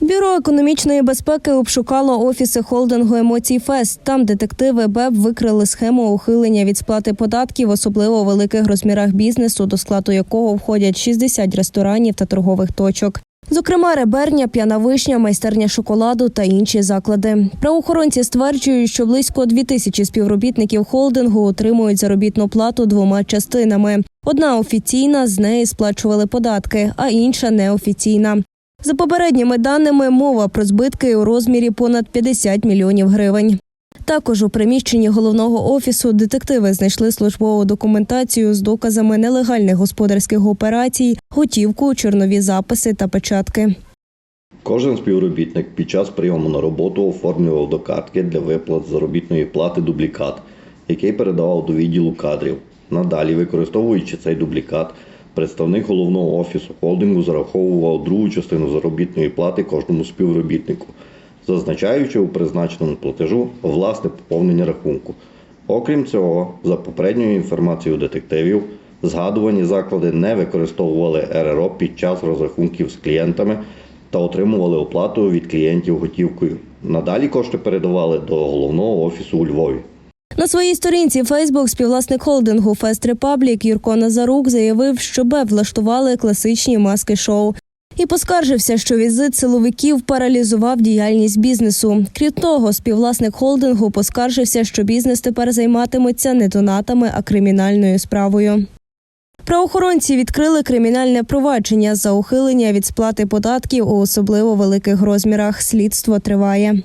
Бюро економічної безпеки обшукало офіси холдингу Емоцій Фест. Там детективи БЕБ викрили схему ухилення від сплати податків, особливо у великих розмірах бізнесу, до складу якого входять 60 ресторанів та торгових точок. Зокрема, реберня, п'яна вишня, майстерня шоколаду та інші заклади. Правоохоронці стверджують, що близько дві тисячі співробітників холдингу отримують заробітну плату двома частинами. Одна офіційна, з неї сплачували податки, а інша неофіційна. За попередніми даними, мова про збитки у розмірі понад 50 мільйонів гривень. Також у приміщенні головного офісу детективи знайшли службову документацію з доказами нелегальних господарських операцій, готівку, чорнові записи та печатки. Кожен співробітник під час прийому на роботу оформлював до картки для виплат заробітної плати дублікат, який передавав до відділу кадрів. Надалі, використовуючи цей дублікат, представник головного офісу холдингу зараховував другу частину заробітної плати кожному співробітнику, зазначаючи у призначеному платежу власне поповнення рахунку. Окрім цього, за попередньою інформацією детективів, згадувані заклади не використовували РРО під час розрахунків з клієнтами та отримували оплату від клієнтів готівкою. Надалі кошти передавали до головного офісу у Львові. На своїй сторінці Фейсбук співвласник холдингу Фест Репаблік Юрко Назарук заявив, що БЕП влаштували класичні маски шоу. І поскаржився, що візит силовиків паралізував діяльність бізнесу. Крім того, співвласник холдингу поскаржився, що бізнес тепер займатиметься не донатами, а кримінальною справою. Правоохоронці відкрили кримінальне провадження за ухилення від сплати податків у особливо великих розмірах. Слідство триває.